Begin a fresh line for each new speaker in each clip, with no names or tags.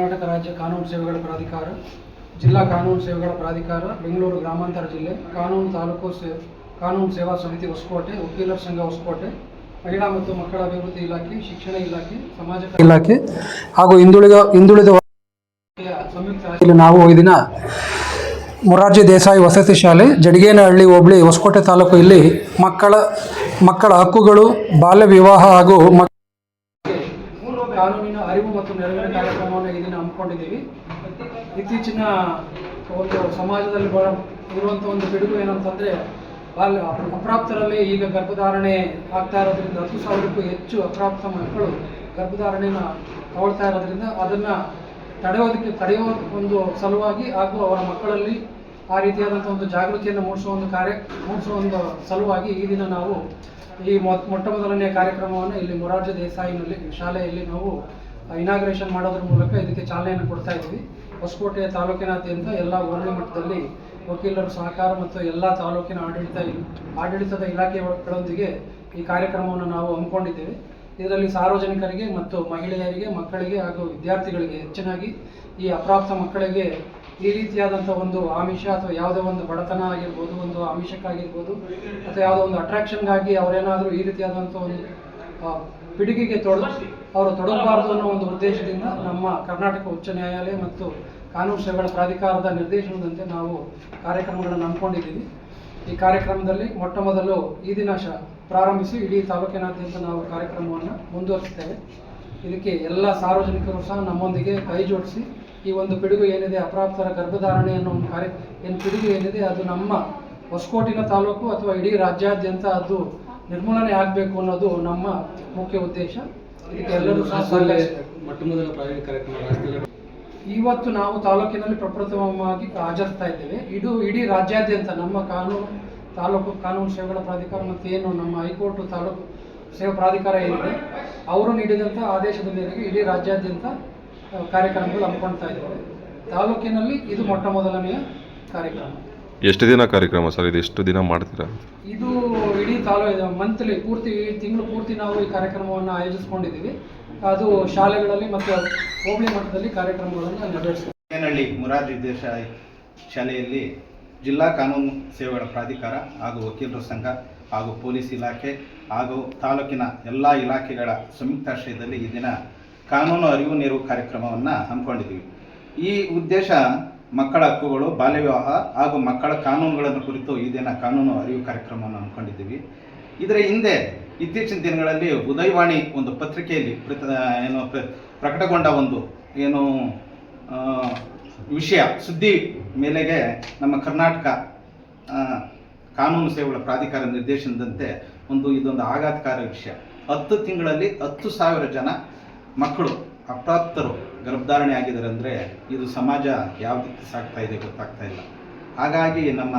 ಕಾನೂನು ಸೇವೆಗಳ ಪ್ರಾಧಿಕಾರ, ಜಿಲ್ಲಾ ಕಾನೂನು ಸೇವೆಗಳ ಪ್ರಾಧಿಕಾರ, ಬೆಂಗಳೂರು ಗ್ರಾಮಾಂತರ ಜಿಲ್ಲೆ, ಕಾನೂನು ತಾಲೂಕು ಸೇ, ಕಾನೂನು ಸೇವಾ ಸಮಿತಿ ಹೊಸಕೋಟೆ, ವಕೀಲರ ಸಂಘ ಹೊಸಕೋಟೆ, ಮಹಿಳಾ ಮತ್ತು ಮಕ್ಕಳ ಅಭಿವೃದ್ಧಿ ಇಲಾಖೆ, ಶಿಕ್ಷಣ ಇಲಾಖೆ, ಸಮಾಜ ಇಲಾಖೆ ಹಾಗೂ ಹಿಂದುಳಿದ ಹಿಂದುಳಿದ ಸಂಯುಕ್ತ ನಾವು ಈ ದಿನ ಮೊರಾರ್ಜಿ ದೇಸಾಯಿ ವಸತಿ ಶಾಲೆ, ಜಡಿಗೇನಹಳ್ಳಿ, ಹೋಬಳಿ, ಹೊಸಕೋಟೆ ತಾಲೂಕು ಇಲ್ಲಿ ಮಕ್ಕಳ ಮಕ್ಕಳ ಹಕ್ಕುಗಳು, ಬಾಲ್ಯ ವಿವಾಹ ಹಾಗೂ ಕಾನೂನಿನ ಅರಿವು ಮತ್ತು ನೆರವಿನ ಕಾರ್ಯಕ್ರಮವನ್ನು ಈ ದಿನ ಹಮ್ಮಿಕೊಂಡಿದ್ದೀವಿ. ಇತ್ತೀಚಿನ ಒಂದು ಸಮಾಜದಲ್ಲಿ ಬಹಳ ಇರುವಂಥ ಒಂದು ಪಿಡುಗು ಏನಂತಂದ್ರೆ ಬಾಲ್ಯ ಅಪ್ರಾಪ್ತರಲ್ಲಿ ಈಗ ಗರ್ಭಧಾರಣೆ ಆಗ್ತಾ ಇರೋದ್ರಿಂದ ಹತ್ತು ಸಾವಿರಕ್ಕೂ ಹೆಚ್ಚು ಅಪ್ರಾಪ್ತ ಮಕ್ಕಳು ಗರ್ಭಧಾರಣೆನ ತಗೊಳ್ತಾ ಇರೋದ್ರಿಂದ ಅದನ್ನು ತಡೆಯೋದಕ್ಕೆ, ತಡೆಯೋ ಒಂದು ಸಲುವಾಗಿ ಹಾಗೂ ಅವರ ಮಕ್ಕಳಲ್ಲಿ ಆ ರೀತಿಯಾದಂಥ ಒಂದು ಜಾಗೃತಿಯನ್ನು ಮೂಡಿಸುವ ಒಂದು ಕಾರ್ಯ, ಮೂಡಿಸುವ ಒಂದು ಸಲುವಾಗಿ ಈ ದಿನ ನಾವು ಈ ಮೊಟ್ ಮೊಟ್ಟ ಮೊದಲನೆಯ ಕಾರ್ಯಕ್ರಮವನ್ನು ಇಲ್ಲಿ ಮೊರಾರ್ಜಿ ದೇಸಾಯಿನಲ್ಲಿ, ಶಾಲೆಯಲ್ಲಿ ನಾವು ಇನಾಗ್ರೇಷನ್ ಮಾಡೋದ್ರ ಮೂಲಕ ಇದಕ್ಕೆ ಚಾಲನೆಯನ್ನು ಕೊಡ್ತಾ ಇದ್ದೀವಿ. ಹೊಸಕೋಟೆ ತಾಲೂಕಿನಾದ್ಯಂತ ಎಲ್ಲ ಹೋಬಳಿ ಮಟ್ಟದಲ್ಲಿ ವಕೀಲರ ಸಹಕಾರ ಮತ್ತು ಎಲ್ಲ ತಾಲೂಕಿನ ಆಡಳಿತ ಆಡಳಿತದ ಇಲಾಖೆಗಳೊಂದಿಗೆ ಈ ಕಾರ್ಯಕ್ರಮವನ್ನು ನಾವು ಹಮ್ಮಿಕೊಂಡಿದ್ದೇವೆ. ಇದರಲ್ಲಿ ಸಾರ್ವಜನಿಕರಿಗೆ ಮತ್ತು ಮಹಿಳೆಯರಿಗೆ, ಮಕ್ಕಳಿಗೆ ಹಾಗೂ ವಿದ್ಯಾರ್ಥಿಗಳಿಗೆ ಹೆಚ್ಚಿನಾಗಿ ಈ ಅಪ್ರಾಪ್ತ ಮಕ್ಕಳಿಗೆ ಈ ರೀತಿಯಾದಂಥ ಒಂದು ಆಮಿಷ ಅಥವಾ ಯಾವುದೇ ಒಂದು ಬಡತನ ಆಗಿರ್ಬೋದು, ಒಂದು ಆಮಿಷಕ್ಕಾಗಿರ್ಬೋದು, ಅಥವಾ ಯಾವುದೋ ಒಂದು ಅಟ್ರಾಕ್ಷನ್ಗಾಗಿ ಅವರೇನಾದರೂ ಈ ರೀತಿಯಾದಂಥ ಒಂದು ಪಿಡುಗಿಗೆ ತೊಡ, ಅವರು ತೊಡಗಬಾರ್ದು ಅನ್ನೋ ಒಂದು ಉದ್ದೇಶದಿಂದ ನಮ್ಮ ಕರ್ನಾಟಕ ಉಚ್ಚ ನ್ಯಾಯಾಲಯ ಮತ್ತು ಕಾನೂನು ಸೇವೆಗಳ ಪ್ರಾಧಿಕಾರದ ನಿರ್ದೇಶನದಂತೆ ನಾವು ಕಾರ್ಯಕ್ರಮಗಳನ್ನು ಹಮ್ಮಿಕೊಂಡಿದ್ದೀವಿ. ಈ ಕಾರ್ಯಕ್ರಮದಲ್ಲಿ ಮೊಟ್ಟ ಮೊದಲು ಈ ದಿನ ಶ ಪ್ರಾರಂಭಿಸಿ, ಇಡೀ ತಾಲೂಕಿನಾದ್ಯಂತ ನಾವು ಕಾರ್ಯಕ್ರಮವನ್ನು ಮುಂದುವರಿಸ್ತೇವೆ. ಇದಕ್ಕೆ ಎಲ್ಲ ಸಾರ್ವಜನಿಕರು ಸಹ ನಮ್ಮೊಂದಿಗೆ ಕೈ ಜೋಡಿಸಿ ಈ ಒಂದು ಪಿಡುಗು ಏನಿದೆ ಅಪ್ರಾಪ್ತರ ಗರ್ಭಧಾರಣೆ ಅನ್ನೋ ಒಂದು ಕಾರ್ಯ ಏನು ಪಿಡುಗು ಏನಿದೆ ಅದು ನಮ್ಮ ಹೊಸಕೋಟಿನ ತಾಲೂಕು ಅಥವಾ ಇಡೀ ರಾಜ್ಯಾದ್ಯಂತ ಅದು ನಿರ್ಮೂಲನೆ ಆಗಬೇಕು ಅನ್ನೋದು ನಮ್ಮ ಮುಖ್ಯ ಉದ್ದೇಶ. ಇದಕ್ಕೆ ಎಲ್ಲರೂ ಸಹ
ಕಾರ್ಯಕ್ರಮ
ಇವತ್ತು ನಾವು ತಾಲೂಕಿನಲ್ಲಿ ಪ್ರಪ್ರಥಮವಾಗಿ ಆಚರಿಸ್ತಾ ಇದ್ದೇವೆ. ಇದು ಇಡೀ ರಾಜ್ಯಾದ್ಯಂತ ನಮ್ಮ ಕಾನೂನು ತಾಲೂಕು ಕಾನೂನು ಸೇವೆಗಳ ಪ್ರಾಧಿಕಾರ ಮತ್ತು ಏನು ನಮ್ಮ ಹೈಕೋರ್ಟ್ ತಾಲೂಕು ಸೇವಾ ಪ್ರಾಧಿಕಾರ ಏನಿದೆ ಅವರು ನೀಡಿದಂಥ ಆದೇಶದ ಮೇರೆಗೆ ಇಡೀ ರಾಜ್ಯಾದ್ಯಂತ ಕಾರ್ಯಕ್ರಮಗಳು ಹಮ್ಮಿಕೊಳ್ತಾ ಇದ್ದಾರೆ. ತಾಲೂಕಿನಲ್ಲಿ ಇದು ಮೊಟ್ಟ ಮೊದಲನೆಯ ಕಾರ್ಯಕ್ರಮ.
ಎಷ್ಟು ದಿನ ಕಾರ್ಯಕ್ರಮ ಸರ್? ಇದು ಎಷ್ಟು ದಿನ ಮಾಡ್ತೀರಾ?
ಇದು ಇಡೀ ತಾಲೂ ಮಂತ್ಲಿ ಪೂರ್ತಿ ಈ ತಿಂಗಳು ಪೂರ್ತಿ ನಾವು ಈ ಕಾರ್ಯಕ್ರಮವನ್ನು ಆಯೋಜಿಸ್ಕೊಂಡಿದ್ದೀವಿ. ಅದು ಶಾಲೆಗಳಲ್ಲಿ ಮತ್ತು ಹೋಬಳಿ ಮಟ್ಟದಲ್ಲಿ ಕಾರ್ಯಕ್ರಮಗಳನ್ನು ನೆರವೇರಿಸ್ತೀವಿ.
ಏನಹಳ್ಳಿ ಮುರಾರ್ಜಿ ದೇಸಾಯಿ ಶಾಲೆಯಲ್ಲಿ ಜಿಲ್ಲಾ ಕಾನೂನು ಸೇವೆಗಳ ಪ್ರಾಧಿಕಾರ ಹಾಗೂ ವಕೀಲರ ಸಂಘ ಹಾಗೂ ಪೊಲೀಸ್ ಇಲಾಖೆ ಹಾಗೂ ತಾಲೂಕಿನ ಎಲ್ಲ ಇಲಾಖೆಗಳ ಸಂಯುಕ್ತಾಶ್ರಯದಲ್ಲಿ ಈ ದಿನ ಕಾನೂನು ಅರಿವು ನೆರವು ಕಾರ್ಯಕ್ರಮವನ್ನು ಹಮ್ಮಿಕೊಂಡಿದ್ದೀವಿ. ಈ ಉದ್ದೇಶ ಮಕ್ಕಳ ಹಕ್ಕುಗಳು ಬಾಲ್ಯ ವಿವಾಹ ಹಾಗೂ ಮಕ್ಕಳ ಕಾನೂನುಗಳನ್ನು ಕುರಿತು ಈ ದಿನ ಕಾನೂನು ಅರಿವು ಕಾರ್ಯಕ್ರಮವನ್ನು ಹಮ್ಮಿಕೊಂಡಿದ್ದೀವಿ. ಇದರ ಹಿಂದೆ ಇತ್ತೀಚಿನ ದಿನಗಳಲ್ಲಿ ಉದಯವಾಣಿ ಒಂದು ಪತ್ರಿಕೆಯಲ್ಲಿ ಏನು, ಪ್ರ- ಪ್ರಕಟಗೊಂಡ ಒಂದು ಏನು ವಿಷಯ, ಸುದ್ದಿ ಮೇಲೆಗೆ ನಮ್ಮ ಕರ್ನಾಟಕ ಕಾನೂನು ಸೇವೆಗಳ ಪ್ರಾಧಿಕಾರ ನಿರ್ದೇಶನದಂತೆ ಒಂದು ಇದೊಂದು ಆಘಾತಕಾರಿ ವಿಷಯ. ಹತ್ತು ತಿಂಗಳಲ್ಲಿ ಹತ್ತು ಸಾವಿರ ಜನ ಮಕ್ಕಳು ಅಪ್ರಾಪ್ತರು ಗರ್ಭಧಾರಣೆ ಆಗಿದ್ದಾರೆ ಅಂದರೆ ಇದು ಸಮಾಜ ಯಾವ ರೀತಿ ಸಾಗ್ತಾ ಇದೆ ಗೊತ್ತಾಗ್ತಾ ಇಲ್ಲ. ಹಾಗಾಗಿ ನಮ್ಮ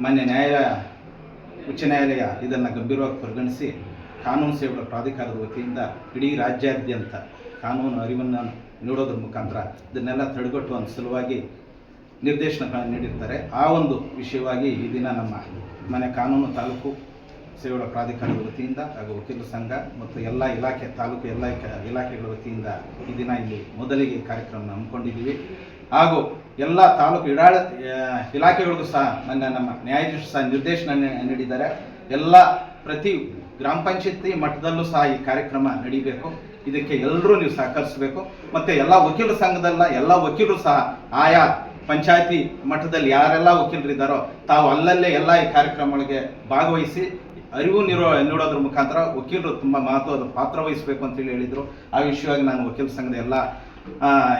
ಮಾನ್ಯ ನ್ಯಾಯಾಲಯ ಉಚ್ಚ ನ್ಯಾಯಾಲಯ ಇದನ್ನು ಗಂಭೀರವಾಗಿ ಪರಿಗಣಿಸಿ ಕಾನೂನು ಸೇವೆಗಳ ಪ್ರಾಧಿಕಾರದ ವತಿಯಿಂದ ಇಡೀ ರಾಜ್ಯಾದ್ಯಂತ ಕಾನೂನು ಅರಿವನ್ನು ನೀಡೋದ್ರ ಮುಖಾಂತರ ಇದನ್ನೆಲ್ಲ ತಡೆಗಟ್ಟುವ ಸಲುವಾಗಿ ನಿರ್ದೇಶನಗಳನ್ನು ನೀಡಿರ್ತಾರೆ. ಆ ಒಂದು ವಿಷಯವಾಗಿ ಈ ದಿನ ನಮ್ಮ ಮನೆ ಕಾನೂನು ತಾಲೂಕು ಸೇವೆಗಳ ಪ್ರಾಧಿಕಾರದ ವತಿಯಿಂದ ಹಾಗೂ ವಕೀಲರ ಸಂಘ ಮತ್ತು ಎಲ್ಲ ಇಲಾಖೆ, ತಾಲೂಕು ಎಲ್ಲ ಇಲಾಖೆಗಳ ವತಿಯಿಂದ ಈ ದಿನ ಇಲ್ಲಿ ಮೊದಲಿಗೆ ಕಾರ್ಯಕ್ರಮವನ್ನು ಕಾರ್ಯಕ್ರಮ ಹಮ್ಮಿಕೊಂಡಿದ್ದೀವಿ. ಹಾಗೂ ಎಲ್ಲ ತಾಲೂಕು ಇಡಾಳ ಇಲಾಖೆಗಳಿಗೂ ಸಹ ನನ್ನ ನಮ್ಮ ನ್ಯಾಯಾಧೀಶರು ಸಹ ನಿರ್ದೇಶನ ನೀಡಿದ್ದಾರೆ. ಎಲ್ಲ ಪ್ರತಿ ಗ್ರಾಮ ಪಂಚಾಯತಿ ಮಟ್ಟದಲ್ಲೂ ಸಹ ಈ ಕಾರ್ಯಕ್ರಮ ನಡೀಬೇಕು. ಇದಕ್ಕೆ ಎಲ್ಲರೂ ನೀವು ಸಹಕರಿಸಬೇಕು. ಮತ್ತು ಎಲ್ಲ ವಕೀಲರ ಸಂಘದಲ್ಲ, ಎಲ್ಲ ವಕೀಲರು ಸಹ ಆಯಾ ಪಂಚಾಯತಿ ಮಟ್ಟದಲ್ಲಿ ಯಾರೆಲ್ಲ ವಕೀಲರಿದ್ದಾರೋ ತಾವು ಅಲ್ಲಲ್ಲೇ ಎಲ್ಲ ಈ ಕಾರ್ಯಕ್ರಮಗಳಿಗೆ ಭಾಗವಹಿಸಿ ಅರಿವು ನೀಡೋ ನೀಡೋದ್ರ ಮುಖಾಂತರ ವಕೀಲರು ತುಂಬ ಮಹತ್ವದ ಪಾತ್ರ ವಹಿಸಬೇಕು ಅಂತೇಳಿ ಹೇಳಿದರು. ಆ ವಿಷಯವಾಗಿ ನಾನು ವಕೀಲ ಸಂಘದ ಎಲ್ಲ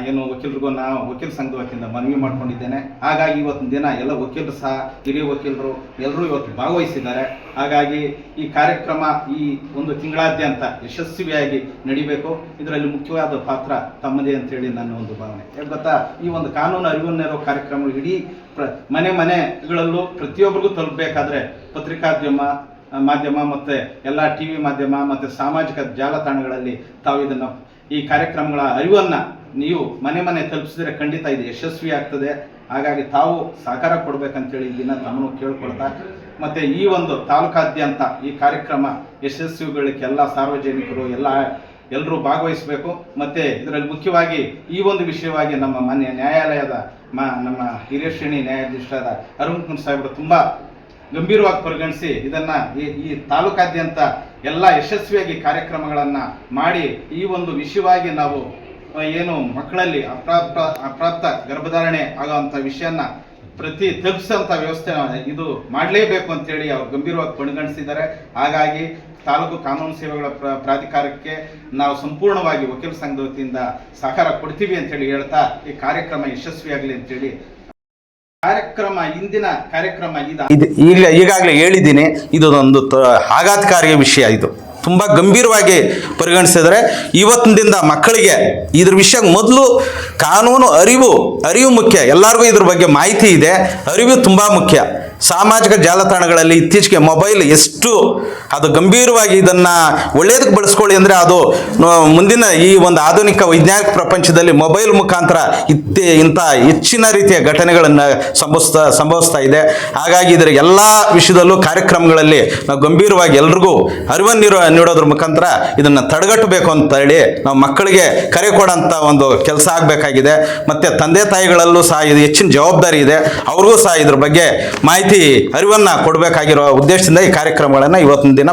ಏನು, ವಕೀಲರಿಗೂ ನಾವು ವಕೀಲ ಸಂಘದ ವತಿಯಿಂದ ಮನವಿ ಮಾಡ್ಕೊಂಡಿದ್ದೇನೆ. ಹಾಗಾಗಿ ಇವತ್ತಿನ ದಿನ ಎಲ್ಲ ವಕೀಲರು ಸಹ, ಹಿರಿಯ ವಕೀಲರು ಎಲ್ಲರೂ ಇವತ್ತು ಭಾಗವಹಿಸಿದ್ದಾರೆ. ಹಾಗಾಗಿ ಈ ಕಾರ್ಯಕ್ರಮ ಈ ಒಂದು ತಿಂಗಳಾದ್ಯಂತ ಯಶಸ್ವಿಯಾಗಿ ನಡಿಬೇಕು. ಇದರಲ್ಲಿ ಮುಖ್ಯವಾದ ಪಾತ್ರ ತಮ್ಮದೇ ಅಂತೇಳಿ ನನ್ನ ಒಂದು ಭಾವನೆ. ಯಾಕೆ ಗೊತ್ತಾ? ಈ ಒಂದು ಕಾನೂನು ಅರಿವನ್ನಿರೋ ಕಾರ್ಯಕ್ರಮಗಳು ಇಡೀ ಪ್ರ, ಮನೆ ಮನೆಗಳಲ್ಲೂ ಪ್ರತಿಯೊಬ್ಬರಿಗೂ ತಲುಪಬೇಕಾದ್ರೆ ಪತ್ರಿಕಾದ್ಯಮ ಮಾಧ್ಯಮ ಮತ್ತು ಎಲ್ಲ ಟಿ ವಿ ಮಾಧ್ಯಮ ಮತ್ತು ಸಾಮಾಜಿಕ ಜಾಲತಾಣಗಳಲ್ಲಿ ತಾವು ಇದನ್ನು ಈ ಕಾರ್ಯಕ್ರಮಗಳ ಅರಿವನ್ನು ನೀವು ಮನೆ ಮನೆ ತಲುಪಿಸಿದ್ರೆ ಖಂಡಿತ ಇದು ಯಶಸ್ವಿ ಆಗ್ತದೆ. ಹಾಗಾಗಿ ತಾವು ಸಹಕಾರ ಕೊಡ್ಬೇಕಂತೇಳಿ ಇಲ್ಲಿನ ತಮ್ಮನ್ನು ಕೇಳ್ಕೊಳ್ತಾ ಮತ್ತು ಈ ಒಂದು ತಾಲೂಕಾದ್ಯಂತ ಈ ಕಾರ್ಯಕ್ರಮ ಯಶಸ್ವಿಗೊಳ್ಳಕ್ಕೆ ಎಲ್ಲ ಸಾರ್ವಜನಿಕರು, ಎಲ್ಲ ಎಲ್ಲರೂ ಭಾಗವಹಿಸಬೇಕು. ಮತ್ತು ಇದರಲ್ಲಿ ಮುಖ್ಯವಾಗಿ ಈ ಒಂದು ವಿಷಯವಾಗಿ ನಮ್ಮ ಮಾನ್ಯ ನ್ಯಾಯಾಲಯದ ಮಾ ನಮ್ಮ ಹಿರಿಯ ಶ್ರೇಣಿ ನ್ಯಾಯಾಧೀಶರಾದ ಅರುಣ್ ಕುಮಾರ್ ಸಾಹೇಬರು ತುಂಬ ಗಂಭೀರವಾಗಿ ಪರಿಗಣಿಸಿ ಇದನ್ನ ಈ ಈ ತಾಲೂಕಾದ್ಯಂತ ಎಲ್ಲ ಯಶಸ್ವಿಯಾಗಿ ಕಾರ್ಯಕ್ರಮಗಳನ್ನ ಮಾಡಿ ಈ ಒಂದು ವಿಷಯವಾಗಿ ನಾವು ಏನು ಮಕ್ಕಳಲ್ಲಿ ಅಪ್ರಾಪ್ತ ಅಪ್ರಾಪ್ತ ಗರ್ಭಧಾರಣೆ ಆಗೋವಂಥ ವಿಷಯನ ಪ್ರತಿ ತಪ್ಪಿಸಂತ ವ್ಯವಸ್ಥೆ ಇದು ಮಾಡಲೇಬೇಕು ಅಂತೇಳಿ ಅವರು ಗಂಭೀರವಾಗಿ ಪರಿಗಣಿಸಿದ್ದಾರೆ. ಹಾಗಾಗಿ ತಾಲೂಕು ಕಾನೂನು ಸೇವೆಗಳ ಪ್ರ- ಪ್ರಾಧಿಕಾರಕ್ಕೆ ನಾವು ಸಂಪೂರ್ಣವಾಗಿ ವಕೀಲ ಸಂಘದ ವತಿಯಿಂದ ಸಹಕಾರ ಕೊಡ್ತೀವಿ ಅಂತೇಳಿ ಹೇಳ್ತಾ ಈ ಕಾರ್ಯಕ್ರಮ ಯಶಸ್ವಿಯಾಗಲಿ ಅಂತೇಳಿ ಕಾರ್ಯಕ್ರಮ ಇಂದಿನ ಕಾರ್ಯಕ್ರಮ ಇದು
ಇದು ಈಗ ಈಗಾಗಲೇ ಹೇಳಿದ್ದೀನಿ ಇದು ಒಂದು ತ- ಆಘಾತಕಾರಿ ವಿಷಯ ಇದು. ತುಂಬ ಗಂಭೀರವಾಗಿ ಪರಿಗಣಿಸಿದರೆ ಇವತ್ತಿನಿಂದ ಮಕ್ಕಳಿಗೆ ಇದ್ರ ವಿಷಯ ಮೊದಲು ಕಾನೂನು ಅರಿವು ಅರಿವು ಮುಖ್ಯ. ಎಲ್ಲರಿಗೂ ಇದ್ರ ಬಗ್ಗೆ ಮಾಹಿತಿ ಇದೆ. ಅರಿವು ತುಂಬ ಮುಖ್ಯ. ಸಾಮಾಜಿಕ ಜಾಲತಾಣಗಳಲ್ಲಿ ಇತ್ತೀಚೆಗೆ ಮೊಬೈಲ್ ಎಷ್ಟು ಅದು ಗಂಭೀರವಾಗಿ ಇದನ್ನು ಒಳ್ಳೆಯದಕ್ಕೆ ಬಳಸ್ಕೊಳ್ಳಿ ಅಂದರೆ ಅದು ಮುಂದಿನ ಈ ಒಂದು ಆಧುನಿಕ ವೈಜ್ಞಾನಿಕ ಪ್ರಪಂಚದಲ್ಲಿ ಮೊಬೈಲ್ ಮುಖಾಂತರ ಇತ್ತೆ, ಇಂಥ ಹೆಚ್ಚಿನ ರೀತಿಯ ಘಟನೆಗಳನ್ನು ಸಂಭವಿಸ್ತಾ ಸಂಭವಿಸ್ತಾ ಇದೆ. ಹಾಗಾಗಿ ಇದರ ಎಲ್ಲ ವಿಷಯದಲ್ಲೂ ಕಾರ್ಯಕ್ರಮಗಳಲ್ಲಿ ನಾವು ಗಂಭೀರವಾಗಿ ಎಲ್ರಿಗೂ ಅರಿವನ್ನು ನೀಡೋದ್ರ ಮುಖಾಂತರ ಇದನ್ನ ತಡೆಗಟ್ಟಬೇಕು ಅಂತ ಹೇಳಿ ನಾವು ಮಕ್ಕಳಿಗೆ ಕರೆ ಕೊಡೋಂಥ ಒಂದು ಕೆಲಸ ಆಗಬೇಕಾಗಿದೆ. ಮತ್ತೆ ತಂದೆ ತಾಯಿಗಳಲ್ಲೂ ಸಹ ಇದು ಹೆಚ್ಚಿನ ಜವಾಬ್ದಾರಿ ಇದೆ. ಅವ್ರಿಗೂ ಸಹ ಇದ್ರ ಬಗ್ಗೆ ಮಾಹಿತಿ, ಅರಿವನ್ನ ಕೊಡಬೇಕಾಗಿರೋ ಉದ್ದೇಶದಿಂದ ಈ ಕಾರ್ಯಕ್ರಮಗಳನ್ನು ಇವತ್ತಿನ ದಿನ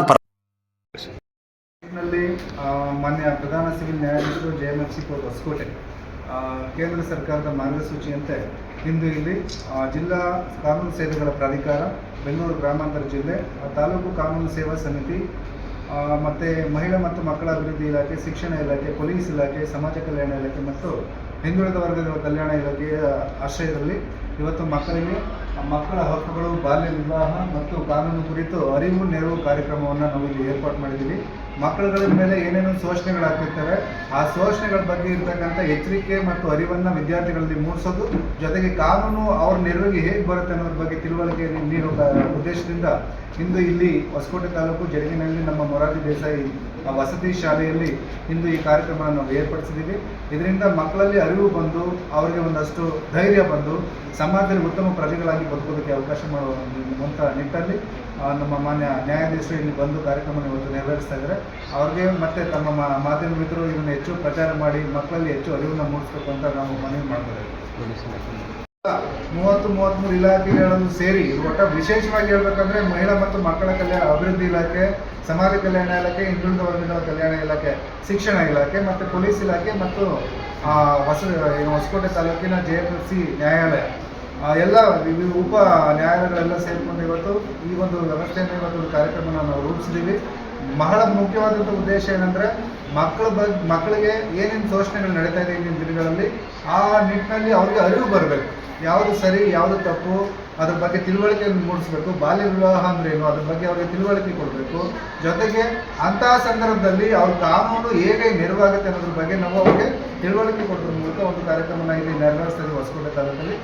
ಮಾನ್ಯ ಪ್ರಧಾನ ಸಿವಿಲ್ ನ್ಯಾಯಾಧೀಶರು ಜೆ ಕೋರ್ಟ್ ಹೊಸಕೋಟೆ ಕೇಂದ್ರ ಸರ್ಕಾರದ ಮಾರ್ಗಸೂಚಿಯಂತೆ ಇಂದು ಇಲ್ಲಿ ಜಿಲ್ಲಾ ಕಾನೂನು ಸೇವೆಗಳ ಪ್ರಾಧಿಕಾರ, ಬೆಂಗಳೂರು ಗ್ರಾಮಾಂತರ ಜಿಲ್ಲೆ ತಾಲೂಕು ಕಾನೂನು ಸೇವಾ ಸಮಿತಿ ಮತ್ತೆ ಮಹಿಳಾ ಮತ್ತು ಮಕ್ಕಳ ಅಭಿವೃದ್ಧಿ ಇಲಾಖೆ, ಶಿಕ್ಷಣ ಇಲಾಖೆ, ಪೊಲೀಸ್ ಇಲಾಖೆ, ಸಮಾಜ ಕಲ್ಯಾಣ ಇಲಾಖೆ ಮತ್ತು ಹಿಂದುಳಿದ ವರ್ಗಗಳ ಕಲ್ಯಾಣ ಇಲಾಖೆಯ ಆಶ್ರಯದಲ್ಲಿ ಇವತ್ತು ಮಕ್ಕಳಿಗೆ ಮಕ್ಕಳ ಹಕ್ಕುಗಳು, ಬಾಲ್ಯ ವಿವಾಹ ಮತ್ತು ಕಾನೂನು ಕುರಿತು ಅರಿವು, ನೆರವು ಕಾರ್ಯಕ್ರಮವನ್ನು ನಾವು ಇಲ್ಲಿ ಏರ್ಪಾಡು ಮಾಡಿದ್ದೀವಿ. ಮಕ್ಕಳುಗಳ ಮೇಲೆ ಏನೇನು ಶೋಷಣೆಗಳಾಗ್ತಿರ್ತವೆ, ಆ ಶೋಷಣೆಗಳ ಬಗ್ಗೆ ಇರ್ತಕ್ಕಂಥ ಎಚ್ಚರಿಕೆ ಮತ್ತು ಅರಿವನ್ನು ವಿದ್ಯಾರ್ಥಿಗಳಲ್ಲಿ ಮೂಡಿಸೋದು, ಜೊತೆಗೆ ಕಾನೂನು ಅವ್ರ ನೆರವಿಗೆ ಹೇಗೆ ಬರುತ್ತೆ ಅನ್ನೋದ್ರ ಬಗ್ಗೆ ತಿಳುವಳಿಕೆ ನೀಡುವ ಉದ್ದೇಶದಿಂದ ಇಂದು ಇಲ್ಲಿ ಹೊಸಕೋಟೆ ತಾಲೂಕು ಜಡಗಿನಲ್ಲಿ ನಮ್ಮ ಮೊರಾರ್ಜಿ ದೇಸಾಯಿ ವಸತಿ ಶಾಲೆಯಲ್ಲಿ ಇಂದು ಈ ಕಾರ್ಯಕ್ರಮವನ್ನು ನಾವು ಏರ್ಪಡಿಸಿದ್ದೀವಿ. ಇದರಿಂದ ಮಕ್ಕಳಲ್ಲಿ ಅರಿವು ಬಂದು, ಅವರಿಗೆ ಒಂದಷ್ಟು ಧೈರ್ಯ ಬಂದು, ಸಮಾಜದಲ್ಲಿ ಉತ್ತಮ ಪ್ರಜೆಗಳಾಗಿ ಬದುಕೋದಕ್ಕೆ ಅವಕಾಶ ಮಾಡುವಂಥ ನಿಟ್ಟಲ್ಲಿ ನಮ್ಮ ಮಾನ್ಯ ನ್ಯಾಯಾಧೀಶರು ಇಲ್ಲಿ ಬಂದು ಕಾರ್ಯಕ್ರಮವನ್ನು ಇವತ್ತು ನೆರವೇರಿಸ್ತಾ ಇದ್ದಾರೆ. ಅವ್ರಿಗೆ ಮತ್ತೆ ತಮ್ಮ ಮಾಧ್ಯಮ ಮಿತ್ರರು ಇದನ್ನು ಹೆಚ್ಚು ಪ್ರಚಾರ ಮಾಡಿ ಮಕ್ಕಳಲ್ಲಿ ಹೆಚ್ಚು ಅರಿವನ್ನು ಮೂಡಿಸ್ಬೇಕು ಅಂತ ನಾವು ಮನವಿ ಮಾಡ್ತಾರೆ ಮೂವತ್ತು ಮೂವತ್ತ್ಮೂರು ಇಲಾಖೆಗಳನ್ನು ಸೇರಿ ಒಟ್ಟು ವಿಶೇಷವಾಗಿ ಹೇಳ್ಬೇಕಂದ್ರೆ ಮಹಿಳಾ ಮತ್ತು ಮಕ್ಕಳ ಕಲ್ಯಾಣ, ಅಭಿವೃದ್ಧಿ ಇಲಾಖೆ, ಸಮಾಜ ಕಲ್ಯಾಣ ಇಲಾಖೆ, ಹಿಂದುಳಿದ ವರ್ಗಗಳ ಕಲ್ಯಾಣ ಇಲಾಖೆ, ಶಿಕ್ಷಣ ಇಲಾಖೆ ಮತ್ತು ಪೊಲೀಸ್ ಇಲಾಖೆ ಮತ್ತು ಹೊಸ ಹೊಸಕೋಟೆ ತಾಲೂಕಿನ ಜೆ ಎಫ್ ಎಫ್ ಸಿ ನ್ಯಾಯಾಲಯ. ಎಲ್ಲ ವಿವಿಧ ಉಪ ನ್ಯಾಯಾಲಯಗಳೆಲ್ಲ ಸೇರಿಕೊಂಡು ಇವತ್ತು ಈ ಒಂದು ವ್ಯವಸ್ಥೆಯನ್ನು ಇವತ್ತು ಒಂದು ಕಾರ್ಯಕ್ರಮನ ನಾವು ರೂಪಿಸಿದ್ದೀವಿ. ಬಹಳ ಮುಖ್ಯವಾದಂಥ ಉದ್ದೇಶ ಏನಂದರೆ ಮಕ್ಕಳ ಬಗ್ಗೆ ಮಕ್ಕಳಿಗೆ ಏನೇನು ಶೋಷಣೆಗಳು ನಡೀತಾ ಇದೆ ಇಂದಿನ ದಿನಗಳಲ್ಲಿ, ಆ ನಿಟ್ಟಿನಲ್ಲಿ ಅವ್ರಿಗೆ ಅರಿವು ಬರಬೇಕು. ಯಾವುದು ಸರಿ, ಯಾವುದು ತಪ್ಪು, ಅದ್ರ ಬಗ್ಗೆ ತಿಳುವಳಿಕೆಯನ್ನು ಮೂಡಿಸ್ಬೇಕು. ಬಾಲ್ಯ ವಿವಾಹ ಅಂದ್ರೇನು ಅದ್ರ ಬಗ್ಗೆ ಅವರಿಗೆ ತಿಳುವಳಿಕೆ ಕೊಡಬೇಕು. ಜೊತೆಗೆ ಅಂತಹ ಸಂದರ್ಭದಲ್ಲಿ ಅವ್ರ ಕಾನೂನು ಹೇಗೆ ನೆರವಾಗುತ್ತೆ ಅನ್ನೋದ್ರ ಬಗ್ಗೆ ನಾವು ಅವ್ರಿಗೆ ತಿಳುವಳಿಕೆ ಕೊಡೋದ್ರ ಮೂಲಕ ಒಂದು ಕಾರ್ಯಕ್ರಮನ ಇಲ್ಲಿ ನೆರವೇರಿಸ್ತಾ ಹೊಸಕೋಟೆ ತಾಲೂಕಲ್ಲಿ.